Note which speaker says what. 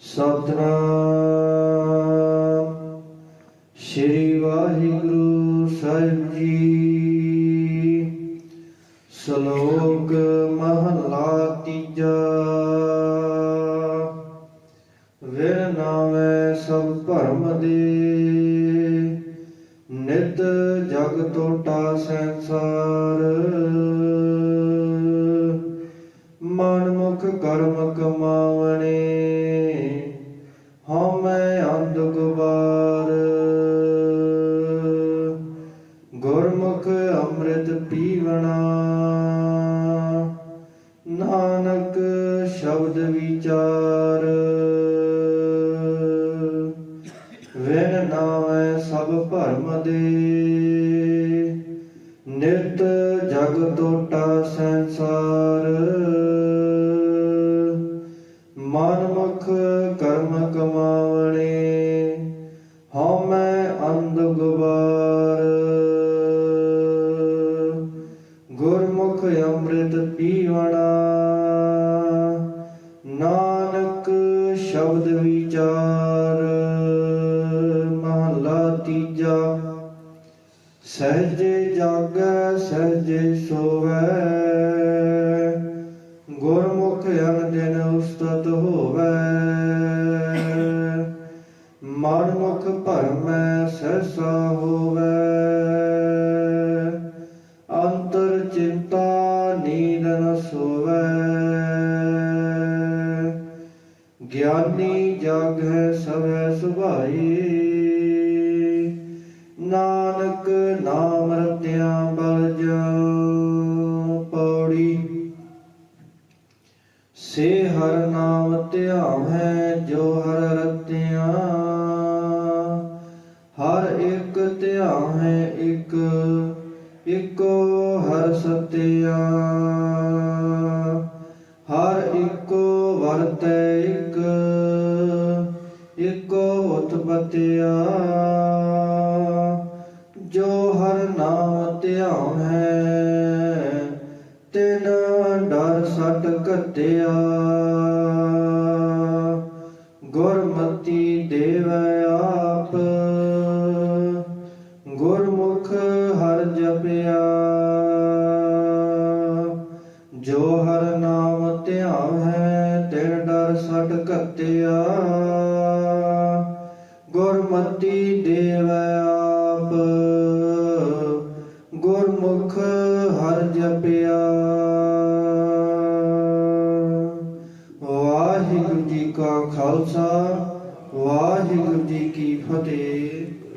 Speaker 1: ਸਤਨਾਮ। ਸ੍ਰੀ ਵਾਹਿਗੁਰੂ ਸਾਹਿਬ ਜੀ। ਸ਼ਲੋਕ ਮਹਲਾ ਤੀਜਾ। ਵੇਰ ਨਾਮੈ ਸਭ ਭਰਮ ਦੇ। ਨਿਤ ਜਗ ਟੋਟਾ ਸੰਸਾਰ। ਮਨ ਮੁਖ ਕਰਮ ਕਮਾਵਣੇ। ਪੀਵਣਾ। ਨਾਨਕ ਸ਼ਬਦ ਵਿਚਾਰ। ਵੇਨ ਨਾਮੈ ਸਭ ਭਰਮ ਦੇ। ਨਿਤ ਜਗ ਟੋਟਾ ਸੰਸਾਰ। ਮਨ ਮੁਖ ਕਰਮ ਕਮਾਵਣੇ ਹਉਮੈ ਅੰਧ ਗੁਬਾਰ। ਗੁਰਮੁਖ ਅੰਮ੍ਰਿਤ ਪੀਵਣਾ। ਨਾਨਕ ਸ਼ਬਦ ਵਿਚਾਰ, ਮਹਲਾ ਤੀਜਾ। ਸਹਜੇ ਜਾਗੈ, ਸਹਜੇ ਸੋਵੈ। ਗੁਰਮੁਖ ਅਨ ਦਿਨ ਉਸਤਤ ਹੋਵੈ। ਮਨ ਮੁਖ ਭਰਮੈ, ਸਹਸਾ ਹੋਵੈ। ਚਿੰਤਾ ਨੀਂਦ ਨ ਸੋਵੈ। ਗਿਆਨੀ ਜਾਗੈ ਸਵੈ ਸੁਭਾਈ। ਨਾਨਕ ਨਾਮ ਰਤਿਆਂ ਬਲ ਪੌੜੀ। ਸੇ ਹਰ ਨਾਮ ਧਿਆਵੈ ਜੋ ਹਰ ਰਤਿਆਂ। ਹਰ ਇੱਕ ਧਿਆਵੈ ਇੱਕ ਸਤਿਆ। ਹਰ ਇੱਕੋ ਵਰਤੈ ਇੱਕ, ਇੱਕੋ ਉਤਪਤਿਆ ਜੋ ਹਰ ਨਾਮ ਹੈ, ਤਿਨ ਡਰ ਸਟ ਘਟਿਆ ਗੁਰਮਤੀ ਦੇਵੈ ਆਪ, ਗੁਰਮੁਖ ਹਰ ਜਪਿਆ। ਸਟ ਗੁਰਮਤੀ ਦੇਵੈ ਆਪ। ਗੁਰਮੁਖ ਹਰ ਜਪਿਆ। ਵਾਹਿਗੁਰੂ ਜੀ ਕਾ ਖਾਲਸਾ, ਵਾਹਿਗੁਰੂ ਜੀ ਕੀ ਫਤਿਹ।